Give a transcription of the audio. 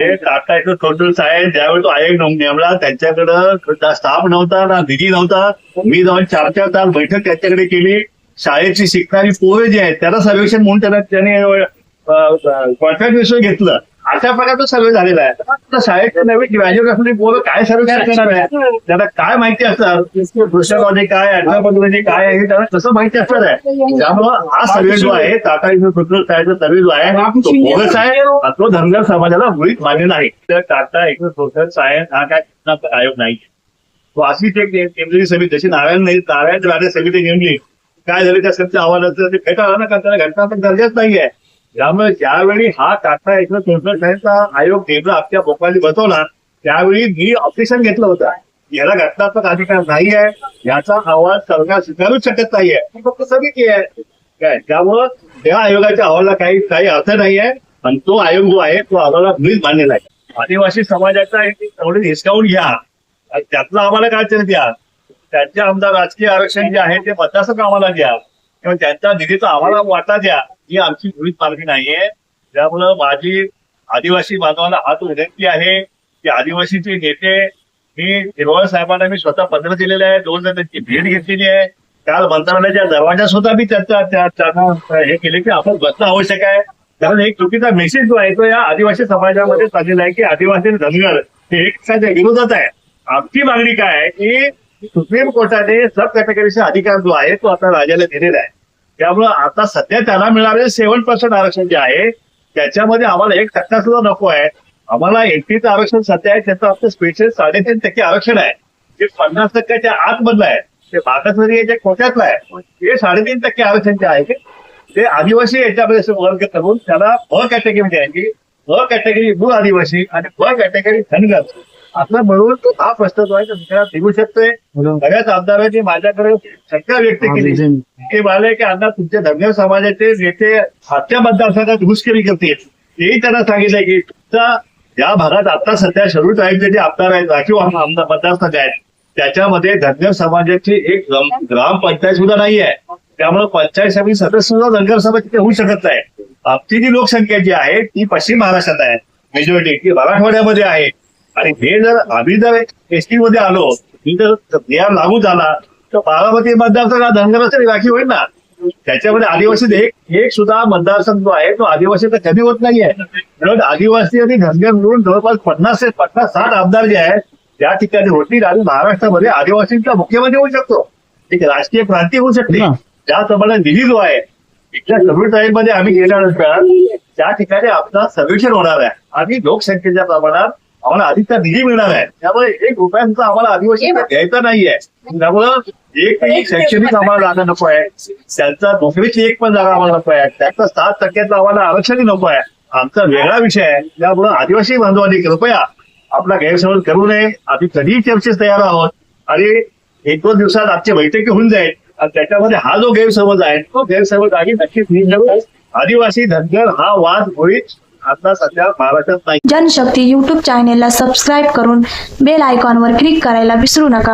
हे टाटा एक टोटल साहेब ज्यावेळी तो आयोग नेमला त्यांच्याकडं स्टाफ नव्हता ना निधी नव्हता. मी जाऊन चार चार तास बैठक त्याच्याकडे केली. शाळेची शिकणारी पोरं जे आहेत त्याला सर्वेक्षण म्हणून त्याला त्याने कॉन्ट्रॅक्ट विषय घेतलं. अशा प्रकारचा सर्वे झालेला आहे. आता शाळेचे नवीन ग्रॅज्युएट असलेली पोरं काय सर्वेक्षण करणार आहे त्यांना काय माहिती असणार? पुस्तकामध्ये काय अर्थपत्राचे काय आहे त्यांना कसं माहिती असणार आहे? त्यामुळं हा सर्वे जो आहे टाटा इन्फ्रास्ट्रक्चर सायन्सचा सर्वे जो आहे तो बोगस आहे तो धनगर समाजाला मुळीच मान्य नाही. तर टाटा इन्फ्रास्ट्रक्चर सायन्स हा काय आयोग नाही. तो अशीच एक नेमलेली समिती जशी नारायण नाही नारायण राणे समिती नेमली. काय झालं त्या समिती अहवालाचं ते फेटाळलं ना कारण त्याला घटना दर्जाच नाहीये. त्यामुळे ज्यावेळी हा काटा इन्फ्रास्ट्रक्चर सायन्सचा आयोग नेमला आपल्या भोपाळी बसवला त्यावेळी मी ऑपरेशन घेतलं होतं. याला घटनात्मक अधिकार नाही आहे याचा अहवाल सरकार स्वीकारूच शकत नाहीये. ही फक्त समिती आहे. काय? त्यामुळं त्या आयोगाच्या अहवाला काही काही अर्थ नाही आहे आणि तो आयोग जो आहे तो आम्हाला मुळीच मान्य नाही. आदिवासी समाजाचा एक तेवढे हिसकावून घ्या. त्यातलं आम्हाला काय तरी द्या त्यांचे आमदार राजकीय आरक्षण जे आहे ते मतदारसंघ आम्हाला द्या. किंवा त्यांच्या निधीचा आम्हाला वाटा द्या. ही आमची गृहित मागणी नाहीये. त्यामुळं माझी आदिवासी बांधवांना हात विनंती आहे की आदिवासीचे नेते मी हिरवळ साहेबांना मी स्वतः पत्र दिलेलं आहे. दोन जण त्यांची भेट घेतलेली आहे. काल मंत्रालयाच्या दरवाजा सुद्धा मी त्यांचा त्या- त्यांना हे केले की आपण बसणं आवश्यक आहे. कारण एक चुकीचा मेसेज जो आहे तो या आदिवासी समाजामध्ये चाललेला आहे की आदिवासी धनगर हे एकमेकांच्या विरोधात आहे. आमची मागणी काय आहे की सुप्रीम कोर्टाने सब कॅटेगरीचा अधिकार जो आहे तो आता राज्याला दिलेला आहे. त्यामुळं आता सध्या त्याला मिळालेले सेव्हन पर्सेंट आरक्षण जे आहे त्याच्यामध्ये आम्हाला एक टक्का सुद्धा नको आहे. आम्हाला एटीचं आरक्षण सध्या आहे त्याचं आपलं स्पेशल साडेतीन टक्के आरक्षण आहे. जे पन्नास टक्क्याच्या आतमधलं आहे ते मागासवर्गीयच्या कोट्यातलं आहे हे साडेतीन टक्के आरक्षण जे आहे ते आदिवासी याच्यामध्ये वर्ग करून त्याला ब कॅटेगरी द्यायची. ब कॅटेगरी मूळ आदिवासी आणि ब कॅटेगरी धनगर. असं म्हणून तो हा प्रश्न जो आहे तो विचारात निघू शकतोय बऱ्याच आमदारांनी माझ्याकडे शंका व्यक्त केली. ते म्हणाले की अण्णा तुमच्या धनगर समाजाचे नेते आजच्या मतदारसंघात घुसखोरी करतील. तेही त्यांना सांगितलंय की तुमचा या भागात आता सध्या शेड्यूल ट्राईबचे जे आमदार आहेत राखीव आम- आमदार मतदारसंघ आहेत त्याच्यामध्ये धनगर समाजाची एक ग्राम- ग्रामपंचायत सुद्धा नाही आहे. त्यामुळे पंचायत समिती सदस्य सुद्धा धनगर समाज तिथे होऊ शकत नाही. आमची जी लोकसंख्या जी आहे ती पश्चिम महाराष्ट्रात आहे. मेजॉरिटी ती मराठवाड्यामध्ये आहे. आणि हे जर आम्ही जर एसटी मध्ये आलो ही जर नियम लागू झाला तर बारामती मतदारसंघ हा धनगराचा राखीव होईल ना? त्याच्यामध्ये आदिवासी एक एक सुद्धा मतदारसंघ जो आहे तो आदिवासीचा कमी होत नाहीये. म्हणून आदिवासी आणि धनगर मिळून जवळपास पन्नास ते पन्नास साठ आमदार जे आहेत त्या ठिकाणी होतील आणि महाराष्ट्रामध्ये आदिवासींचा मुख्यमंत्री होऊ शकतो. एक राजकीय क्रांती होऊ शकते. त्याप्रमाणे निधी जो आहे इथल्या सगळी मध्ये आम्ही गेल्यानंतर त्या ठिकाणी आपला सर्वेक्षण होणार आहे आणि लोकसंख्येच्या प्रमाणात आम्हाला अधिकचा निधी मिळणार आहे. त्यामुळे एक रुपयांचा आम्हाला आदिवासी घ्यायचा नाहीये. त्यामुळं एक शैक्षणिक आम्हाला जागा नको आहे. त्यांचा नोकरीची एक पण जागा आम्हाला नको आहे. त्याचा सात टक्क्याचं आम्हाला आरक्षणही नको आहे. आमचा वेगळा विषय आहे. त्यामुळं आदिवासी बांधवांनी कृपया आपला गैरसमज करू नये. आम्ही कधीही चर्चेस तयार आहोत. आणि एक दोन दिवसात आजची बैठकी होऊन जाईल. आणि त्याच्यामध्ये हा जो गैरसमज आहे तो गैरसमज आम्ही नक्कीच आदिवासी धनगर हा वाद होईल. आता सध्या महाराष्ट्रात नाही. जनशक्ती यूट्यूब चॅनेलला सबस्क्राईब करून बेल आयकॉनवर क्लिक करायला विसरू नका.